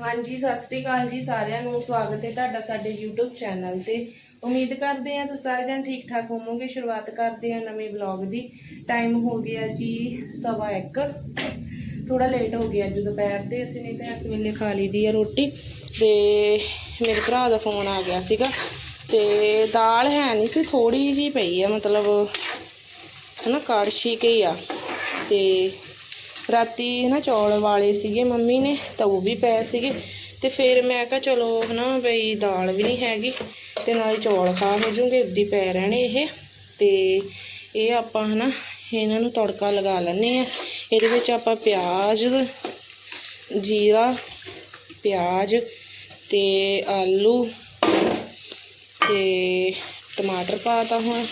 ਹਾਂਜੀ, ਸਤਿ ਸ੍ਰੀ ਅਕਾਲ ਜੀ ਸਾਰਿਆਂ ਨੂੰ। ਸਵਾਗਤ ਹੈ ਤੁਹਾਡਾ ਸਾਡੇ YouTube ਚੈਨਲ ਤੇ। ਉਮੀਦ ਕਰਦੇ ਹਾਂ ਤੁਸੀਂ ਸਾਰੇ ਜਣ ਠੀਕ ਠਾਕ ਹੋਵੋਗੇ। ਸ਼ੁਰੂਆਤ ਕਰਦੇ ਹਾਂ ਨਵੇਂ ਵਲੌਗ ਦੀ। ਟਾਈਮ ਹੋ ਗਿਆ ਜੀ ਸਵਾ ਇੱਕ। ਥੋੜਾ ਲੇਟ ਹੋ ਗਿਆ ਅੱਜ ਦੁਪਹਿਰ 'ਤੇ ਅਸੀਂ ਨਹੀਂ ਤਾਂ ਇਸ ਵੇਲੇ ਖਾ ਲਈ ਦੀ ਆ ਰੋਟੀ। ਤੇ ਮੇਰੇ ਭਰਾ ਦਾ ਫੋਨ ਆ ਗਿਆ ਸੀਗਾ। ਤੇ ਦਾਲ ਹੈ ਨਹੀਂ ਸੀ ਥੋੜੀ ਜਿਹੀ ਪਈ ਆ, ਮਤਲਬ ਹਨਾ ਕਾੜਸ਼ੀ ਕੇ ਹੀ ਆ। ਤੇ ਰਾਤੀ ਨਾ ਚੌਲ ਵਾਲੇ ਸੀਗੇ, ਮੰਮੀ ਨੇ ਤਾਂ ਉਹ ਵੀ ਪਏ ਸੀਗੇ। ਤੇ ਫਿਰ ਮੈਂ ਕਿਹਾ ਚਲੋ ਹਨਾ ਬਈ ਦਾਲ ਵੀ ਨਹੀਂ ਹੈਗੀ, ਤੇ ਨਾਲੇ ਚੌਲ ਖਾ ਹੋ ਜੂਗੇ, ਉੱਦੀ ਪੈ ਰਹਿਣੇ ਇਹ। ਤੇ ਇਹ ਆਪਾਂ ਹਨਾ ਇਹਨਾਂ ਨੂੰ ਤੜਕਾ ਲਗਾ ਲੈਂਦੇ ਆ ਇਹਦੇ ਵਿੱਚ ਆਪਾਂ ਪਿਆਜ਼, ਜੀਰਾ, ਪਿਆਜ਼ ਤੇ ਆਲੂ ਤੇ ਟਮਾਟਰ ਪਾਤਾ ਹੁਣ।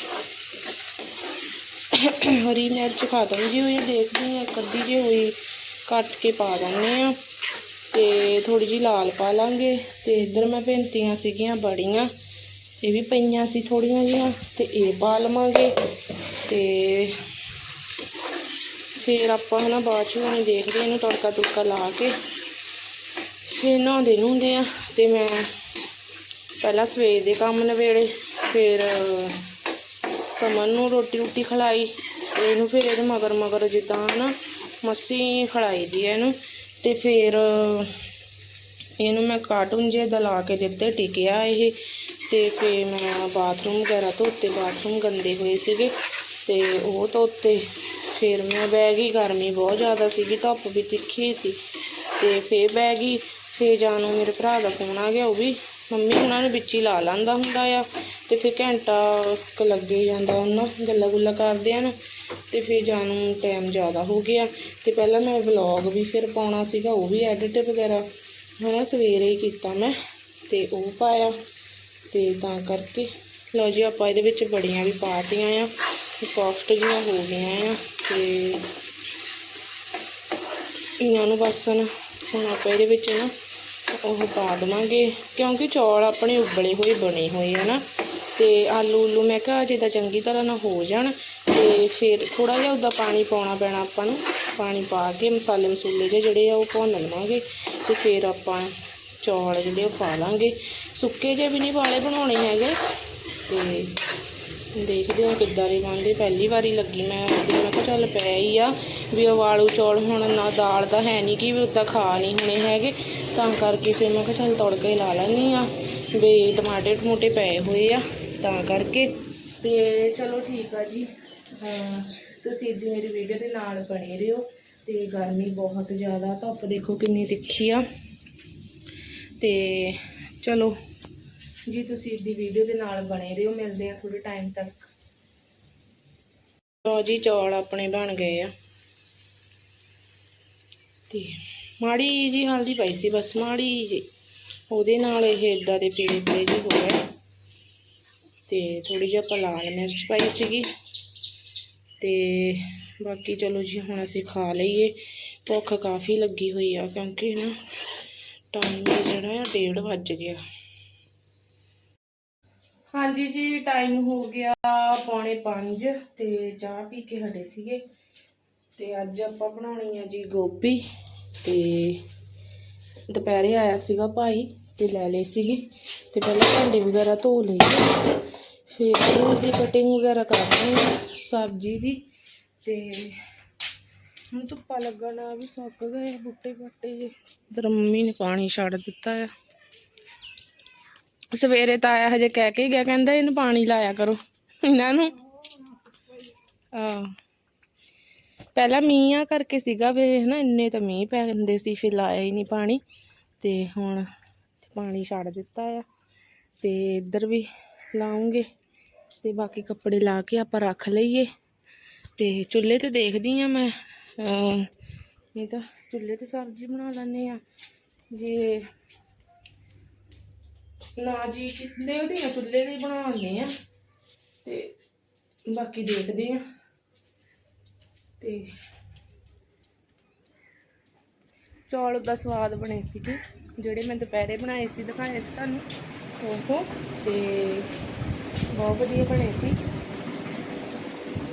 ਹਰੀ ਮਿਰਚ ਖਤਮ ਜੀ ਹੋਈ ਹੈ, ਦੇਖਦੀ ਹਾਂ ਇੱਕ ਅੱਧੀ ਜਿਹੀ ਹੋਈ ਕੱਟ ਕੇ ਪਾ ਦਿੰਦੇ ਆ ਤੇ ਥੋੜੀ ਜੀ ਲਾਲ ਪਾ ਲਾਂਗੇ ਤੇ ਇੱਧਰ ਮੈਂ ਭਿੰਤੀਆਂ ਸੀਗੀਆਂ ਬੜੀਆਂ ਇਹ ਵੀ ਪਈਆਂ ਸੀ ਥੋੜੀਆਂ ਜੀਆਂ ਤੇ ਇਹ ਪਾ ਲਵਾਂਗੇ ਤੇ ਫਿਰ ਆਪਾਂ ਹਨਾ ਬਾਅਦ ਚ ਹੁਣ ਦੇਖਦੇ ਹਾਂ ਇਹਨੂੰ ਤੜਕਾ ਤੁੜਕਾ ਲਾ ਕੇ ਫਿਰ ਨਹਾਉਂਦੇ ਨਹਾਉਂਦੇ ਆ ਤੇ ਮੈਂ ਪਹਿਲਾਂ ਸਵੇਰ ਦੇ ਕੰਮ ਨਵੇੜੇ ਫਿਰ ਸਮਨ ਨੂੰ ਰੋਟੀ ਰੋਟੀ ਖਿਲਾਈ, ਇਹਨੂੰ ਫਿਰ ਇਹਦੇ ਮਗਰ ਮਗਰ ਜਿੱਦਾਂ ਨਾ ਮੱਸੀ ਖਿਲਾਈ ਦੀ ਹੈ ਇਹਨੂੰ, ਤੇ ਫਿਰ ਇਹਨੂੰ ਮੈਂ ਕਾਰਟੂਨ ਜੇ ਦਲਾ ਲਾ ਕੇ ਦਿੱਤੇ, ਟਿਕਿਆ ਇਹ, ਤੇ ਫਿਰ ਮੈਂ ਬਾਥਰੂਮ ਵਗੈਰਾ ਧੋਤੇ, ਬਾਥਰੂਮ ਗੰਦੇ ਹੋਏ ਸੀਗੇ, ਤੇ ਉਹ ਧੋਤੇ, ਫਿਰ ਮੈਂ ਬਹਿ ਗਈ, ਗਰਮੀ ਬਹੁਤ ਜ਼ਿਆਦਾ ਸੀਗੀ, ਧੁੱਪ ਵੀ ਤਿੱਖੀ ਸੀ, ਤੇ ਫਿਰ ਬਹਿ ਗਈ, ਫਿਰ ਜਾਨੂੰ ਮੇਰੇ ਭਰਾ ਦਾ ਫੋਨ ਆ ਗਿਆ, ਉਹ ਵੀ, ਮੰਮੀ ਉਹਨਾਂ ਨੇ ਵਿੱਚ ਹੀ ਲਾ ਲੈਂਦਾ ਹੁੰਦਾ ਆ ਤੇ ਫਿਰ ਘੰਟਾ ਕੁ ਲੱਗੇ ਜਾਂਦਾ ਉਹਨਾਂ ਗੱਲਾਂ ਗੁੱਲਾਂ ਕਰਦਿਆਂ ਨੂੰ, ਤੇ ਫਿਰ ਜਾਨੂੰ ਟਾਈਮ ਜ਼ਿਆਦਾ ਹੋ ਗਿਆ। ਤੇ ਪਹਿਲਾਂ ਮੈਂ ਵਲੌਗ ਵੀ ਫਿਰ ਪਾਉਣਾ ਸੀਗਾ, ਉਹ ਵੀ ਐਡਿਟ ਵਗੈਰਾ, ਹਨਾ, ਸਵੇਰੇ ਹੀ ਕੀਤਾ ਮੈਂ, ਤੇ ਉਹ ਪਾਇਆ। ਤੇ ਤਾਂ ਕਰਕੇ, ਲਓ ਜੀ, ਆਪਾਂ ਇਹਦੇ ਵਿੱਚ ਬੜੀਆਂ ਵੀ ਪਾਤੀਆਂ ਆ ਸੌਫਟ ਜਿਹੀਆਂ ਹੋ ਗਈਆਂ ਆ, ਤੇ ਇਹਨਾਂ ਨੂੰ ਬਸ ਨਾ ਹੁਣ ਆਪਾਂ ਇਹਦੇ ਵਿੱਚ ਨਾ ਉਹ ਪਾ ਦੇਵਾਂਗੇ, ਕਿਉਂਕਿ ਚੌਲ ਆਪਣੇ ਉਬਲੇ ਹੋਏ, ਬਣੇ ਹੋਏ ਆ ਨਾ। ਤੇ ਆਲੂ ਉਲੂ ਮੈਂ ਕਿਹਾ ਜਿੱਦਾਂ ਚੰਗੀ ਤਰ੍ਹਾਂ ਨਾ ਹੋ ਜਾਣ ਤੇ ਫਿਰ ਥੋੜਾ ਜਿਹਾ ਉਹਦਾ ਪਾਣੀ ਪਾਉਣਾ ਪੈਣਾ ਆਪਾਂ ਨੂੰ, ਪਾਣੀ ਪਾ ਕੇ ਮਸਾਲੇ ਮਸੂਲੇ ਜਿਹੇ ਜਿਹੜੇ ਆ ਉਹ ਭੁੰਨ ਲਵਾਂਗੇ ਤੇ ਫਿਰ ਆਪਾਂ ਚੌਲ ਜਿਹੜੇ ਉਹ ਪਾ ਲਾਂਗੇ। ਸੁੱਕੇ ਜਿਹੇ ਵੀ ਨਹੀਂ ਵਾਲੇ ਬਣਾਉਣੇ ਹੈਗੇ ਤੇ ਦੇਖਦੇ ਹਾਂ ਕਿੱਦਾਂ ਦੇ ਬਣਦੇ। ਪਹਿਲੀ ਵਾਰੀ ਲੱਗੀ ਮੈਂ ਉਹਦੇ ਮੈਂ ਕਿਹਾ ਚੱਲ ਪੈ ਹੀ ਆ ਵੀ ਉਹ ਵਾਲੂ ਚੌਲ, ਹੁਣ ਨਾ ਦਾਲ ਦਾ ਹੈ ਨਹੀਂ ਕਿ ਵੀ ਉੱਦਾਂ ਖਾ ਨਹੀਂ ਹੋਣੇ ਹੈਗੇ। ਤਾਂ ਕਰਕੇ ਫਿਰ ਮੈਂ ਕਿਹਾ ਚੱਲ ਤੜਕਾ ਹੀ ਲਾ ਲੈਂਦੀ ਆ ਵੀ ਟਮਾਟਰ ਟਮੂਟੇ ਪਏ ਹੋਏ ਆ। ਤਾਂ ਕਰਕੇ। ਤੇ ਚਲੋ ਠੀਕ ਆ ਜੀ। ਤੁਸੀਂ ਇੱਦੀ ਮੇਰੀ ਵੀਡੀਓ ਦੇ ਨਾਲ ਬਣੇ ਰਹੋ ਤੇ ਗਰਮੀ ਬਹੁਤ ਜ਼ਿਆਦਾ, ਧੁੱਪ ਦੇਖੋ ਕਿੰਨੀ ਤਿੱਖੀ ਆ। ਤੇ ਚਲੋ ਜੀ, ਤੁਸੀਂ ਇੱਦੀ ਵੀਡੀਓ ਦੇ ਨਾਲ ਬਣੇ ਰਹੋ, ਮਿਲਦੇ ਆ ਥੋੜੇ ਟਾਈਮ ਤੱਕ। ਲੋ ਜੀ, ਚੌਲ ਆਪਣੇ ਬਣ ਗਏ ਆ। ਤੇ ਮਾੜੀ ਜੀ ਹਲਦੀ ਪਾਈ ਸੀ, ਬਸ ਮਾੜੀ ਜੀ ਉਹਦੇ ਨਾਲ ਇਹ ਇਦਾਂ ਦੇ ਪੀਲੇ ਪੀਲੇ ਜਿਹੇ ਹੋ ਗਏ। ਤੇ ਥੋੜੀ ਜਿਹੀ ਆਪਾਂ ਲਾਲ ਮਿਰਚ ਪਾਈ ਸੀਗੀ। ਤੇ ਬਾਕੀ ਚਲੋ ਜੀ, ਹੁਣ ਅਸੀਂ ਖਾ ਲਈਏ। ਭੁੱਖ ਕਾਫੀ ਲੱਗੀ ਹੋਈ ਆ ਕਿਉਂਕਿ ਨਾ ਟਾਈਮ ਜਿਹੜਾ ਆ 1:30 ਵੱਜ ਗਿਆ। ਹਾਂਜੀ ਜੀ, ਟਾਈਮ ਹੋ ਗਿਆ ਪੌਣੇ 5 ਤੇ ਚਾਹ ਪੀ ਕੇ ਹਟੇ ਸੀਗੇ। ਤੇ ਅੱਜ ਆਪਾਂ ਬਣਾਉਣੀ ਆ ਜੀ ਗੋਭੀ ਤੇ ਦੁਪਹਿਰੇ ਆਇਆ ਸੀਗਾ ਭਾਈ ਤੇ ਲੈ ਲਈ ਸੀਗੀ। ਤੇ ਪਹਿਲਾਂ ਭਾਂਡੇ ਵਗੈਰਾ ਧੋ ਲਏ। ਫਿਰ ਉਹਦੀ ਕਟਿੰਗ ਵਗੈਰਾ ਕਰਨੀ ਆ ਸਬਜ਼ੀ ਦੀ ਤੇ ਹੁਣ ਧੁੱਪਾ ਲੱਗਣਾ ਵੀ ਸੁੱਕ ਗਏ ਬੁੱਟੇ ਬੱਟੇ ਜੇ। ਇਧਰ ਮੰਮੀ ਨੇ ਪਾਣੀ ਛੱਡ ਦਿੱਤਾ ਆ। ਸਵੇਰੇ ਤਾਂ ਆਇਆ ਹਜੇ ਕਹਿ ਕੇ ਹੀ ਗਿਆ, ਕਹਿੰਦਾ ਇਹਨੂੰ ਪਾਣੀ ਲਾਇਆ ਕਰੋ ਇਹਨਾਂ ਨੂੰ। ਆ ਪਹਿਲਾਂ ਮੀਂਹ ਆ ਕਰਕੇ ਸੀਗਾ ਵੇ ਹਨਾ, ਇੰਨੇ ਤਾਂ ਮੀਂਹ ਪੈਂਦੇ ਸੀ, ਫਿਰ ਲਾਇਆ ਹੀ ਨਹੀਂ ਪਾਣੀ। ਤੇ ਹੁਣ ਪਾਣੀ ਛੱਡ ਦਿੱਤਾ ਆ। ਤੇ ਇੱਧਰ ਵੀ ਲਾਉਂਗੇ। ਤੇ ਬਾਕੀ ਕੱਪੜੇ ਲਾ ਕੇ ਆਪਾਂ ਰੱਖ ਲਈਏ। ਤੇ ਚੁੱਲ੍ਹੇ ਤੇ ਦੇਖਦੀ ਆ ਮੈਂ। ਨਹੀਂ ਤਾਂ ਚੁੱਲ੍ਹੇ ਤੇ ਸਬਜ਼ੀ ਬਣਾ ਲੈਂਦੇ ਆ ਜੇ ਨਾ ਜੀ ਕਿੰਨੇ ਉਹਦੀਆਂ ਚੁੱਲ੍ਹੇ ਦੇ ਬਣਾਉਂਦੇ ਆ ਤੇ ਬਾਕੀ ਦੇਖਦੇ ਆ ਤੇ ਚੌਲ ਦਾ ਸਵਾਦ ਬਣੇ ਸੀਗੇ, ਜਿਹੜੇ ਮੈਂ ਦੁਪਹਿਰੇ ਬਣਾਏ ਸੀ, ਦਿਖਾਏ ਸੀ ਤੁਹਾਨੂੰ। ਉਹ ਤੇ ਬਹੁਤ ਵਧੀਆ ਬਣੇ ਸੀ।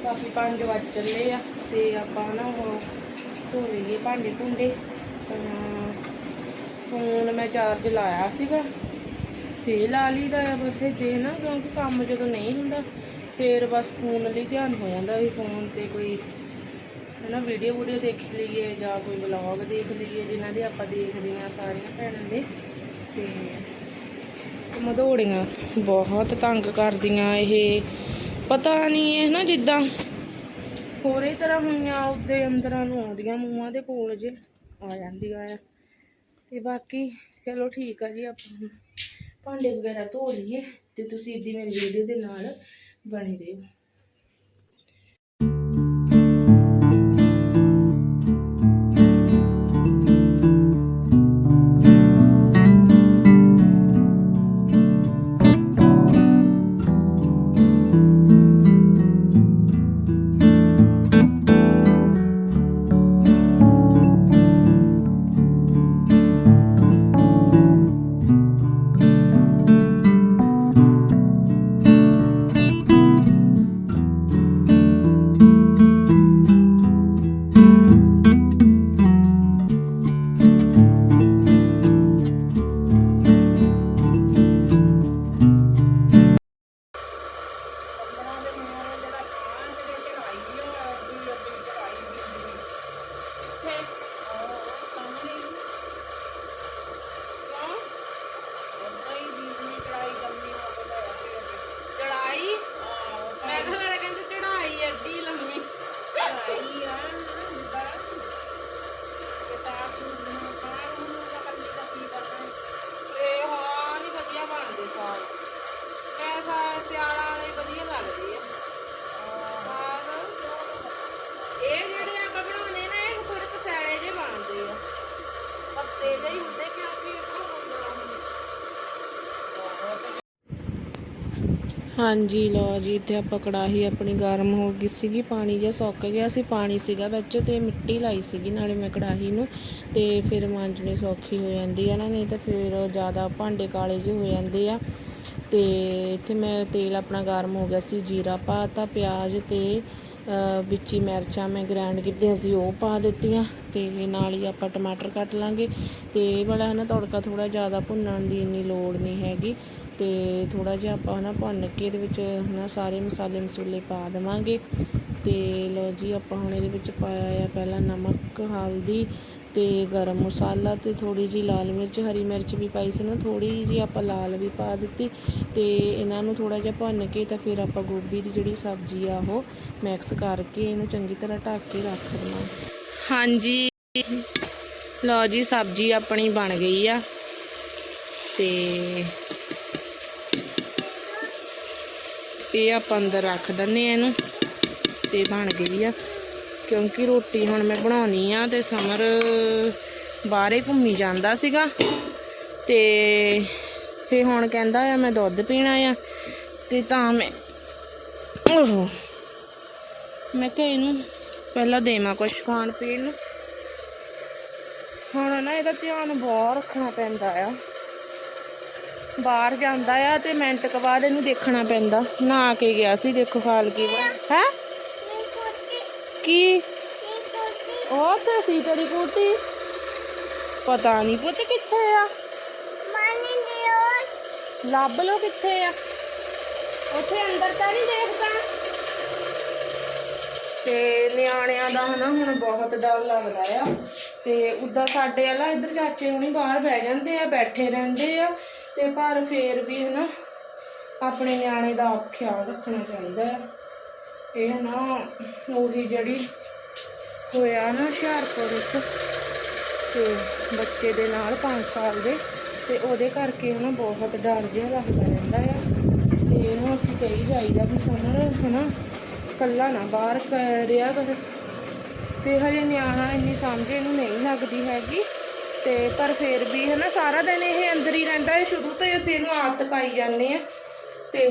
ਬਾਕੀ 5 ਵਜੇ ਚੱਲੇ ਆ ਤੇ ਆਪਾਂ ਨਾ ਉਹ ਧੋ ਲਈਏ ਭਾਂਡੇ ਭੁੰਡੇ। ਤਾਂ ਫੋਨ ਮੈਂ ਚਾਰਜ ਲਾਇਆ ਸੀਗਾ। ਫੇਰ ਲਾ ਲਈਦਾ ਆ ਬਸ ਜੇ ਨਾ, ਕਿਉਂਕਿ ਕੰਮ ਜਦੋਂ ਨਹੀਂ ਹੁੰਦਾ, ਫੇਰ ਬਸ ਫੋਨ ਲਈ ਧਿਆਨ ਹੋ ਜਾਂਦਾ ਵੀ ਫੋਨ ਤੇ ਕੋਈ ਹਨਾ ਵੀਡੀਓ ਵੀਡੀਓ ਦੇਖ ਲਈਏ ਜਾਂ ਕੋਈ ਵਲੌਗ ਦੇਖ ਲਈਏ, ਜਿਨ੍ਹਾਂ ਦੇ ਆਪਾਂ ਦੇਖਦੇ ਆ ਸਾਰੀਆਂ ਭੈਣਾਂ ਦੇ। ਤੇ ਮਧੋੜੀਆਂ ਬਹੁਤ ਤੰਗ ਕਰਦੀਆਂ ਇਹ। ਪਤਾ ਨਹੀਂ ਇਹ ਨਾ ਜਿੱਦਾਂ ਹੋਰੇ ਤਰ੍ਹਾਂ ਹੋਈਆਂ ਉਹਦੇ ਅੰਦਰਾਂ ਨੂੰ ਆਉਂਦੀਆਂ ਮੂੰਹਾਂ ਦੇ ਕੋਲ ਜੇ, ਆ ਜਾਂਦੀਆਂ ਆ। ਤੇ ਬਾਕੀ ਚਲੋ ਠੀਕ ਆ ਜੀ, ਆਪਾਂ ਭਾਂਡੇ ਵਗੈਰਾ ਧੋ ਲਈਏ ਤੇ ਤੁਸੀਂ ਇੱਦੀ ਮੇਰੀ ਵੀਡੀਓ ਦੇ ਨਾਲ ਬਣੇ ਰਹੋ। ਹਾਂਜੀ ਲਓ ਜੀ ਇੱਥੇ ਆਪਾਂ ਕੜਾਹੀ ਆਪਣੀ ਗਰਮ ਹੋ ਗਈ ਸੀਗੀ ਪਾਣੀ ਜਿਹਾ ਸੁੱਕ ਗਿਆ ਸੀ ਪਾਣੀ ਸੀਗਾ ਵਿੱਚ ਤੇ ਮਿੱਟੀ ਲਾਈ ਸੀਗੀ ਨਾਲੇ ਮੈਂ ਕੜਾਹੀ ਨੂੰ ਤੇ ਫਿਰ ਮਾਂਜਣੀ ਸੌਖੀ ਹੋ ਜਾਂਦੀ ਆ ਨਾ ਨਹੀਂ ਤਾਂ ਫਿਰ ਜ਼ਿਆਦਾ ਭਾਂਡੇ ਕਾਲੇ ਜਿਹੇ ਹੋ ਜਾਂਦੇ ਆ। ਤੇ ਇੱਥੇ ਮੈਂ ਤੇਲ ਆਪਣਾ ਗਰਮ ਹੋ ਗਿਆ ਸੀ ਜੀਰਾ ਪਾਤਾ ਪਿਆਜ਼ ਤੇ ਅ, ਵਿੱਚ ਮਿਰਚਾਂ ਮੈਂ ਗ੍ਰਾਈਂਡ ਕੀਤੀਆਂ ਸੀ ਉਹ ਪਾ ਦਿੱਤੀਆਂ ਤੇ ਨਾਲ ਹੀ ਆਪਾਂ ਟਮਾਟਰ ਕੱਟ ਲਾਂਗੇ ਤੇ ਇਹ ਵਾਲਾ ਹੈ ਨਾ ਤੜਕਾ ਥੋੜਾ ਜ਼ਿਆਦਾ ਭੁੰਨਣ ਦੀ ਇੰਨੀ ਲੋੜ ਨਹੀਂ ਹੈਗੀ। ਤੇ ਥੋੜਾ ਜਿਹਾ ਆਪਾਂ ਨਾ ਭੁੰਨ ਕੇ ਇਹਦੇ ਵਿੱਚ ਨਾ ਸਾਰੇ ਮਸਾਲੇ ਮਸੂਲੇ ਪਾ ਦੇਵਾਂਗੇ। ਤੇ ਲੋ ਜੀ, ਆਪਾਂ ਹੁਣ ਇਹਦੇ ਵਿੱਚ ਪਾਇਆ ਆ ਪਹਿਲਾਂ ਨਮਕ, ਹਲਦੀ ਤੇ ਗਰਮ ਮਸਾਲਾ ਤੇ ਥੋੜੀ ਜੀ ਲਾਲ ਮਿਰਚ, ਹਰੀ ਮਿਰਚ ਵੀ ਪਾਈ ਸੀ ਨਾ ਥੋੜੀ ਜੀ ਆਪਾਂ ਲਾਲ ਵੀ ਪਾ ਦਿੱਤੀ ਤੇ ਇਹਨਾਂ ਨੂੰ ਥੋੜਾ ਜਿਹਾ ਭੁੰਨ ਕੇ ਤਾਂ ਫਿਰ ਆਪਾਂ ਗੋਭੀ ਦੀ ਜਿਹੜੀ ਸਬਜ਼ੀ ਆ ਉਹ ਮਿਕਸ ਕਰਕੇ ਇਹਨੂੰ ਚੰਗੀ ਤਰ੍ਹਾਂ ਢੱਕ ਕੇ ਰੱਖ ਦੇਣਾ। ਹਾਂਜੀ। ਲਓ ਜੀ, ਸਬਜ਼ੀ ਆਪਣੀ ਬਣ ਗਈ ਆ ਤੇ ਇਹ ਆਪਾਂ ਅੰਦਰ ਰੱਖ ਦਿੰਨੇ ਆ ਇਹਨੂੰ ਤੇ ਬਣ ਗਈ ਆ। ਕਿਉਂਕਿ ਰੋਟੀ ਹੁਣ ਮੈਂ ਬਣਾਉਣੀ ਆ ਤੇ ਸਮਰ ਬਾਹਰੇ ਘੁੰਮੀ ਜਾਂਦਾ ਸੀਗਾ ਤੇ ਫੇ ਹੁਣ ਕਹਿੰਦਾ ਆ ਮੈਂ ਦੁੱਧ ਪੀਣਾ ਆ ਤੇ ਤਾਂ ਮੈਂ ਓਹੋ। ਮੈਂ ਕਿਹਾ ਇਹਨੂੰ ਪਹਿਲਾਂ ਦੇਵਾਂ ਕੁਛ ਖਾਣ ਪੀਣ ਨੂੰ। ਹੁਣ ਨਾ ਇਹਦਾ ਧਿਆਨ ਬਹੁਤ ਰੱਖਣਾ ਪੈਂਦਾ ਆ। ਬਾਹਰ ਜਾਂਦਾ ਆ ਤੇ ਮਿੰਟ ਕ ਬਾਅਦ ਇਹਨੂੰ ਦੇਖਣਾ ਪੈਂਦਾ। ਨਹਾ ਕੇ ਗਿਆ ਸੀ, ਦੇਖੋ ਖਾਲ ਕੀ ਹੈ? ਕੀ? ਉਹ ਤੇ ਸੀ ਤੇਰੀ ਕੁੱਟੀ ਪਤਾ ਨਹੀਂ ਪੁੱਤ ਕਿੱਥੇ ਆ। ਲੱਭ ਲੋ ਕਿੱਥੇ ਆ। ਉੱਥੇ ਅੰਦਰ ਤਾਂ ਨਹੀਂ ਦੇਖਦਾ। ਤੇ ਨਿਆਣਿਆਂ ਦਾ ਹਨਾ, ਹੁਣ ਬਹੁਤ ਡਰ ਲੱਗਦਾ ਆ। ਤੇ ਉਦਾਂ ਸਾਡੇ ਵਾਲਾ ਇੱਧਰ ਚਾਚੇ ਹੁਣੀ ਬਾਹਰ ਬਹਿ ਜਾਂਦੇ ਆ, ਬੈਠੇ ਰਹਿੰਦੇ ਆ। ਤੇ ਪਰ ਫੇਰ ਵੀ ਹਨਾ ਆਪਣੇ ਨਿਆਣੇ ਦਾ ਖਿਆਲ ਰੱਖਣਾ ਚਾਹੀਦਾ ਆ ਇਹ ਨਾ ਉਹੀ ਜਿਹੜੀ ਹੋਇਆ ਨਾ ਹੁਸ਼ਿਆਰਪੁਰ ਵਿੱਚ ਤੇ ਬੱਚੇ ਦੇ ਨਾਲ 5 ਸਾਲ ਦੇ ਤੇ ਉਹਦੇ ਕਰਕੇ ਹਨਾ ਬਹੁਤ ਡਰ ਜਿਹਾ ਲੱਗਦਾ ਰਹਿੰਦਾ ਆ। ਤੇ ਇਹਨੂੰ ਅਸੀਂ ਕਹੀ ਜਾਈਦਾ ਵੀ ਸਮਰ ਹਨਾ ਕੱਲਾ ਨਾ ਬਾਹਰ ਕ- ਰਿਹਾ ਕਰ। ਤੇ ਹਜੇ ਨਿਆਣਾ ਇੰਨੀ ਸਮਝ ਇਹਨੂੰ ਨਹੀਂ ਲੱਗਦੀ ਹੈਗੀ। ਤੇ ਪਰ ਫਿਰ ਵੀ ਹਨਾ ਸਾਰਾ ਦਿਨ ਇਹ ਅੰਦਰ ਹੀ ਰਹਿੰਦਾ ਹੈ। ਸ਼ੁਰੂ ਤੋਂ ਹੀ ਅਸੀਂ ਇਹਨੂੰ ਆਦਤ ਪਾਈ ਜਾਂਦੇ ਆ ਤੇ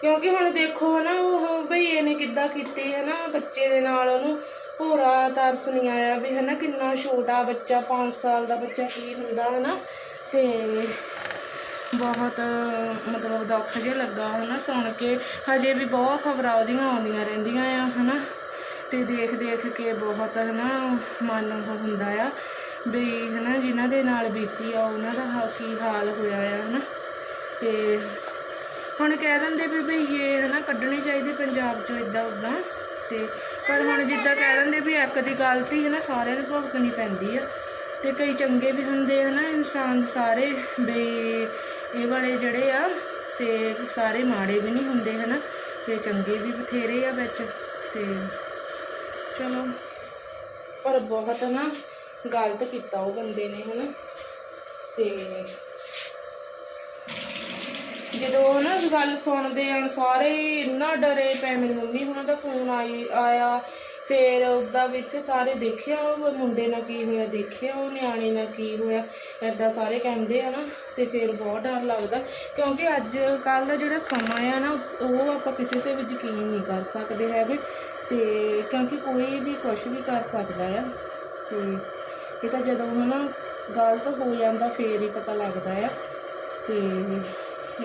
ਕਿਉਂਕਿ ਹੁਣ ਦੇਖੋ ਹਨਾ, ਉਹ ਭਈਏ ਇਹਨੇ ਕਿੱਦਾਂ ਕੀਤੀ ਹੈ ਨਾ ਬੱਚੇ ਦੇ ਨਾਲ ਉਹਨੂੰ ਪੂਰਾ ਤਰਸ ਨਹੀਂ ਆਇਆ ਵੀ ਹਨਾ ਕਿੰਨਾ ਛੋਟਾ ਬੱਚਾ 5 ਸਾਲ ਦਾ ਬੱਚਾ ਕੀ ਹੁੰਦਾ ਹਨਾ। ਤੇ ਬਹੁਤ ਮਤਲਬ ਦੁੱਖ ਜਿਹਾ ਲੱਗਾ ਹਨਾ ਸੁਣ ਕੇ। ਹਜੇ ਵੀ ਬਹੁਤ ਖਬਰਾਂ ਉਹਦੀਆਂ ਆਉਂਦੀਆਂ ਰਹਿੰਦੀਆਂ ਆ ਹਨਾ। ਤੇ ਦੇਖ ਦੇਖ ਕੇ ਬਹੁਤ ਹਨਾ ਮਨ ਹੁੰਦਾ ਆ। ਵੀ ਹਨਾ ਜਿਨ੍ਹਾਂ ਦੇ ਨਾਲ ਬੀਤੀ ਆ, ਉਹਨਾਂ ਦਾ ਹਾ- ਕੀ ਹਾਲ ਹੋਇਆ ਆ, ਹਨਾ? ਤੇ ਹੁਣ ਕਹਿ ਦਿੰਦੇ ਵੀ ਭਈਏ ਹਨਾ ਕੱਢਣੇ ਚਾਹੀਦੇ ਪੰਜਾਬ ਚੋਂ ਇਦਾਂ ਉਦਾਂ ਤੇ ਪਰ ਹੁਣ ਜਿੱਦਾਂ ਕਹਿ ਦਿੰਦੇ ਵੀ ਇੱਕ ਦੀ ਗਲਤੀ ਹਨਾ ਸਾਰਿਆਂ ਨੂੰ ਭੁਗਤਣੀ ਪੈਂਦੀ ਆ। ਤੇ ਕਈ ਚੰਗੇ ਵੀ ਹੁੰਦੇ ਹਨਾ ਇਨਸਾਨ ਸਾਰੇ ਵੀ ਇਹ ਵਾਲੇ ਜਿਹੜੇ ਆ, ਤੇ ਸਾਰੇ ਮਾੜੇ ਵੀ ਨਹੀਂ ਹੁੰਦੇ ਹਨਾ। ਤੇ ਚੰਗੇ ਵੀ ਬਥੇਰੇ ਆ ਵਿੱਚ, ਤੇ ਚਲੋ। ਪਰ ਬਹੁਤ ਨਾ ਗਲਤ ਕੀਤਾ ਉਹ ਬੰਦੇ ਨੇ, ਹਨਾ? ਤੇ ਜਦੋਂ ਨਾ ਗੱਲ ਸੁਣਦੇ ਹਨ, ਸਾਰੇ ਇੰਨਾ ਡਰੇ ਪਏ ਮੇਰੀ ਮੰਮੀ ਹੁਣਾਂ ਦਾ ਫੋਨ ਆਈ, ਆਇਆ, ਫਿਰ ਉਹਦਾ ਵੀ ਇੱਥੇ ਸਾਰੇ ਦੇਖਿਆ ਉਹ ਮੁੰਡੇ ਨਾਲ ਕੀ ਹੋਇਆ, ਦੇਖਿਆ ਉਹ, ਨਿਆਣੇ ਨਾਲ ਕੀ ਹੋਇਆ ਐਦਾਂ ਸਾਰੇ ਕਹਿੰਦੇ ਆ ਨਾ ਤੇ ਫਿਰ ਬਹੁਤ ਡਰ ਲੱਗਦਾ, ਕਿਉਂਕਿ ਅੱਜ ਕੱਲ ਦਾ ਜਿਹੜਾ ਸਮਾਂ ਆ ਨਾ, ਉਹ ਆਪਾਂ ਕਿਸੇ ਤੇ ਵੀ ਯਕੀਨ ਨਹੀਂ ਕਰ ਸਕਦੇ ਹੈਗੇ, ਤੇ ਕਿਉਂਕਿ ਕੋਈ ਵੀ ਕੁਝ ਵੀ ਕਰ ਸਕਦਾ ਆ, ਤੇ ਇਹ ਤਾਂ ਜਦੋਂ ਹਨਾ ਗਲਤ ਹੋ ਜਾਂਦਾ, ਫੇਰ ਹੀ ਪਤਾ ਲੱਗਦਾ ਆ। ਤੇ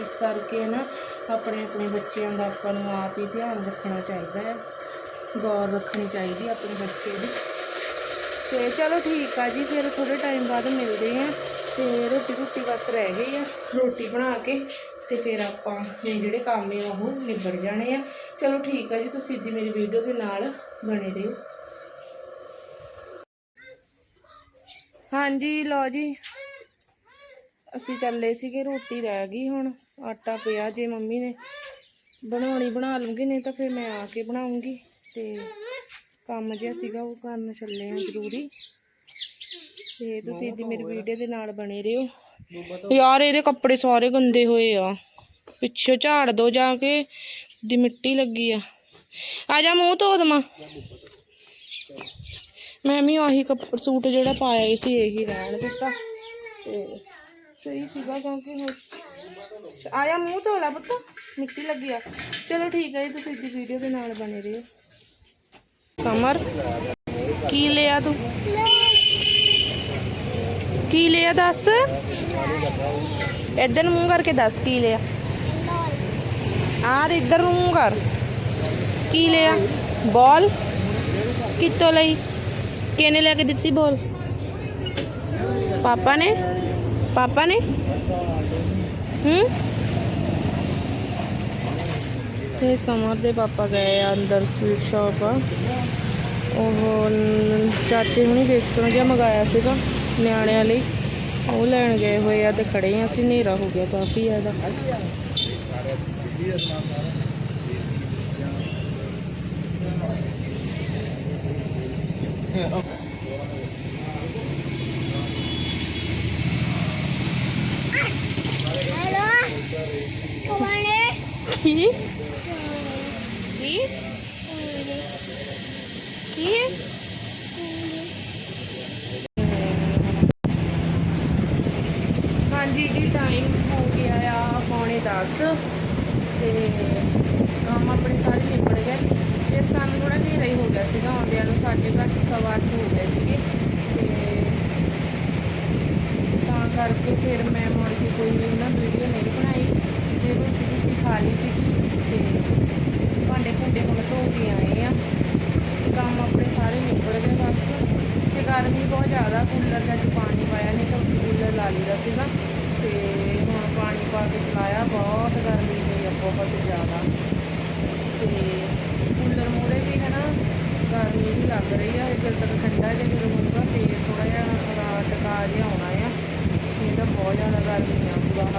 ਇਸ ਕਰਕੇ ਨਾ ਆਪਣੇ ਆਪਣੇ ਬੱਚਿਆਂ ਦਾ ਆਪਾਂ ਨੂੰ ਆਪ ਹੀ ਧਿਆਨ ਰੱਖਣਾ ਚਾਹੀਦਾ ਹੈ ਗੌਰ ਰੱਖਣੀ ਚਾਹੀਦੀ ਆਪਣੇ ਬੱਚੇ ਦੀ। ਤੇ ਚਲੋ ਠੀਕ ਆ ਜੀ, ਫਿਰ ਥੋੜੇ ਟਾਈਮ ਬਾਅਦ ਮਿਲਦੇ ਆ। ਤੇ ਰੋਟੀ ਰੋਟੀ ਬਸ ਰਹਿ ਗਈ ਆ, ਰੋਟੀ ਬਣਾ ਕੇ ਤੇ ਫਿਰ ਆਪਾਂ ਨੇ ਜਿਹੜੇ ਕੰਮ ਆ ਉਹ ਨਿਬੜ ਜਾਣੇ ਆ। ਚਲੋ ਠੀਕ ਆ ਜੀ, ਤੁਸੀਂ ਦੀ ਮੇਰੀ ਵੀਡੀਓ ਦੇ ਨਾਲ ਬਣੇ ਰਹੋ। ਹਾਂਜੀ, ਲਓ ਜੀ। ਅਸੀਂ ਚੱਲੇ ਸੀਗੇ, ਰੋਟੀ ਰਹਿ ਗਈ ਹੁਣ। ਆਟਾ ਪਿਆ ਜੇ ਮੰਮੀ ਨੇ। ਬਣਾਉਣੀ ਬਣਾ ਲੂੰਗੀ ਨਹੀਂ ਤਾਂ ਫਿਰ ਮੈਂ ਆ ਕੇ ਬਣਾਉਂਗੀ। ਤੇ ਕੰਮ ਜਿਹਾ ਸੀਗਾ, ਉਹ ਕਰਨ ਚੱਲੇ ਆ ਜ਼ਰੂਰੀ। ਤੇ ਤੁਸੀਂ ਦੀ ਮੇਰੀ ਵੀਡੀਓ ਦੇ ਨਾਲ ਬਣੇ ਰਹੋ। ਯਾਰ, ਇਹਦੇ ਕੱਪੜੇ ਸਾਰੇ ਗੰਦੇ ਹੋਏ ਆ। ਪਿੱਛੇ ਝਾੜ ਦੋ ਜਾ ਕੇ, ਦੀ ਮਿੱਟੀ ਲੱਗੀ ਆ। ਆ ਜਾ ਮੂੰਹ ਧੋ ਦਮਾ ਮੈਂ ਵੀ ਆਹੀ ਕੱਪੜ ਸੂਟ ਜਿਹੜਾ ਪਾਇਆ ਸੀ, ਇਹੀ ਰਹਿਣ ਦਿੱਤਾ। ਤੇ ਸਹੀ ਸੀਗਾ ਕਿਉਂਕਿ ਹੁਣ ਆਇਆ ਮੂੰਹ ਧੋ ਲਾ ਪੁੱਤ, ਮਿੱਟੀ ਲੱਗੀ ਆ। ਚਲੋ ਠੀਕ ਹੈ ਜੀ, ਤੁਸੀਂ ਦੀ ਵੀਡੀਓ ਦੇ ਨਾਲ ਬਣੇ ਰਹੋ। ਸਮਰ, ਕੀ ਲਿਆ ਤੂੰ? ਕੀ ਲਿਆ ਦੱਸ? ਇੱਧਰ ਨੂੰ ਮੂੰਹ ਕਰਕੇ ਦੱਸ ਕੀ ਲਿਆ? ਆ ਤੇ ਇੱਧਰ ਨੂੰ ਮੂੰਹ ਕਰ। ਕੀ ਲਿਆ? ਬਾਲ। ਕਿੱਥੋਂ ਲਈ? ਕਿਹਨੇ ਲੈ ਕੇ ਦਿੱਤੀ ਬਾਲ? ਪਾਪਾ ਨੇ? ਪਾਪਾ ਨੇ? ਹੂੰ? ਤੇ ਸਮਰ ਦੇ ਪਾਪਾ ਗਏ ਆ ਅੰਦਰ ਸਵੀਟ ਸ਼ਾਪ ਆ। ਉਹ ਚਾਚੇ ਹੁਣੀ ਬੇਸਣ ਜਿਹਾ ਮੰਗਾਇਆ ਸੀਗਾ ਨਿਆਣਿਆਂ ਲਈ। ਉਹ ਲੈਣ ਗਏ ਹੋਏ ਆ ਤੇ ਖੜੇ ਆ, ਅਸੀਂ ਹਨੇਰਾ ਹੋ ਗਿਆ ਕਾਫੀ ਜ਼ਿਆਦਾ। ਕੀ? ਕੀ? ਕੀ? ਹਾਂਜੀ ਜੀ ਟਾਈਮ ਹੋ ਗਿਆ ਆ ਪੌਣੇ 10 ਤੇ ਕੰਮ ਆਪਣੇ ਸਾਰੇ ਨਿਬੜ ਗਏ ਤੇ ਸਾਨੂੰ ਥੋੜਾ ਹਨੇਰਾ ਹੀ ਹੋ ਗਿਆ ਸੀਗਾ ਆਉਂਦਿਆਂ ਨੂੰ ਸਾਢੇ ਕੁ ਅੱਠ ਸਵਾ ਅੱਠ ਹੋ ਗਏ ਸੀਗੇ ਤੇ ਤਾਂ ਕਰਕੇ ਫਿਰ ਮੈਂ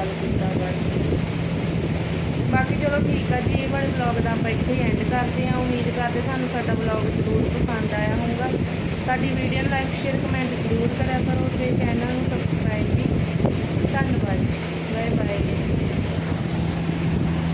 ਹੱਲ ਕੀਤਾ ਜਾਵੇ ਬਾਕੀ ਚਲੋ ਠੀਕ ਆ ਜੀ ਇਹ ਵਾਲੇ ਵਲੌਗ ਦਾ ਆਪਾਂ ਇੱਥੇ ਐਂਡ ਕਰਦੇ ਆ ਉਮੀਦ ਕਰਦੇ ਸਾਨੂੰ ਸਾਡਾ ਵਲੌਗ ਜ਼ਰੂਰ ਪਸੰਦ ਆਇਆ ਹੋਊਗਾ। ਸਾਡੀ ਵੀਡੀਓ ਨੂੰ ਲਾਈਕ ਸ਼ੇਅਰ ਕਮੈਂਟ ਜ਼ਰੂਰ ਕਰਿਆ ਕਰੋ ਤੇ ਚੈਨਲ ਨੂੰ ਸਬਸਕ੍ਰਾਈਬ ਵੀ। ਧੰਨਵਾਦ।